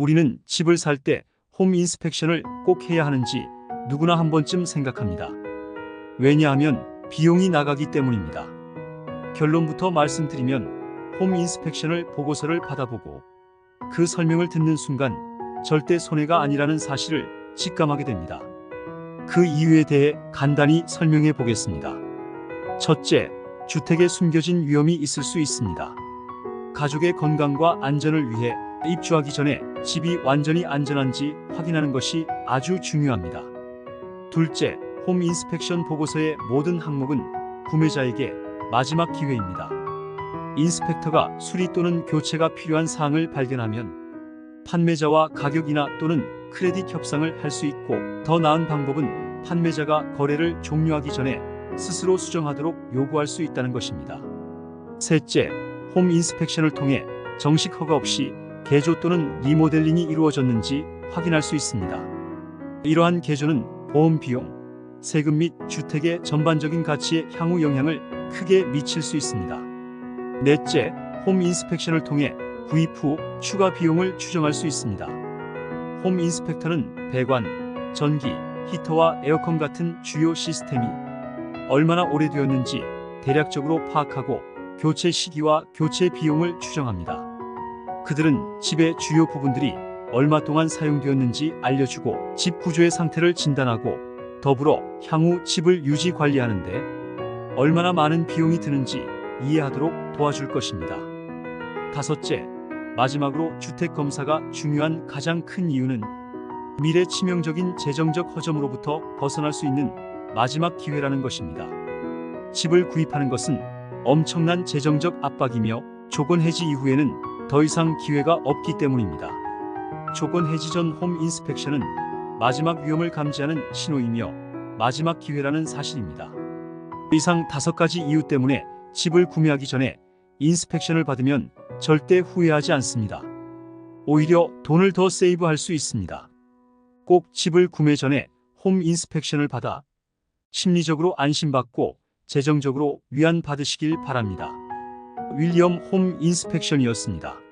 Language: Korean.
우리는 집을 살 때 홈 인스펙션을 꼭 해야 하는지 누구나 한 번쯤 생각합니다. 왜냐하면 비용이 나가기 때문입니다. 결론부터 말씀드리면 홈 인스펙션을 보고서를 받아보고 그 설명을 듣는 순간 절대 손해가 아니라는 사실을 직감하게 됩니다. 그 이유에 대해 간단히 설명해 보겠습니다. 첫째, 주택에 숨겨진 위험이 있을 수 있습니다. 가족의 건강과 안전을 위해 입주하기 전에 집이 완전히 안전한지 확인하는 것이 아주 중요합니다. 둘째, 홈 인스펙션 보고서의 모든 항목은 구매자에게 마지막 기회입니다. 인스펙터가 수리 또는 교체가 필요한 사항을 발견하면 판매자와 가격이나 또는 크레딧 협상을 할 수 있고 더 나은 방법은 판매자가 거래를 종료하기 전에 스스로 수정하도록 요구할 수 있다는 것입니다. 셋째, 홈 인스펙션을 통해 정식 허가 없이 개조 또는 리모델링이 이루어졌는지 확인할 수 있습니다. 이러한 개조는 보험 비용, 세금 및 주택의 전반적인 가치에 향후 영향을 크게 미칠 수 있습니다. 넷째, 홈 인스펙션을 통해 구입 후 추가 비용을 추정할 수 있습니다. 홈 인스펙터는 배관, 전기, 히터와 에어컨 같은 주요 시스템이 얼마나 오래되었는지 대략적으로 파악하고 교체 시기와 교체 비용을 추정합니다. 그들은 집의 주요 부분들이 얼마 동안 사용되었는지 알려주고 집 구조의 상태를 진단하고 더불어 향후 집을 유지 관리하는데 얼마나 많은 비용이 드는지 이해하도록 도와줄 것입니다. 다섯째, 마지막으로 주택 검사가 중요한 가장 큰 이유는 미래 치명적인 재정적 허점으로부터 벗어날 수 있는 마지막 기회라는 것입니다. 집을 구입하는 것은 엄청난 재정적 압박이며 조건 해지 이후에는 더 이상 기회가 없기 때문입니다. 조건 해지 전 홈 인스펙션은 마지막 위험을 감지하는 신호이며 마지막 기회라는 사실입니다. 이상 다섯 가지 이유 때문에 집을 구매하기 전에 인스펙션을 받으면 절대 후회하지 않습니다. 오히려 돈을 더 세이브할 수 있습니다. 꼭 집을 구매 전에 홈 인스펙션을 받아 심리적으로 안심받고 재정적으로 위안 받으시길 바랍니다. 윌리엄 홈 인스펙션이었습니다.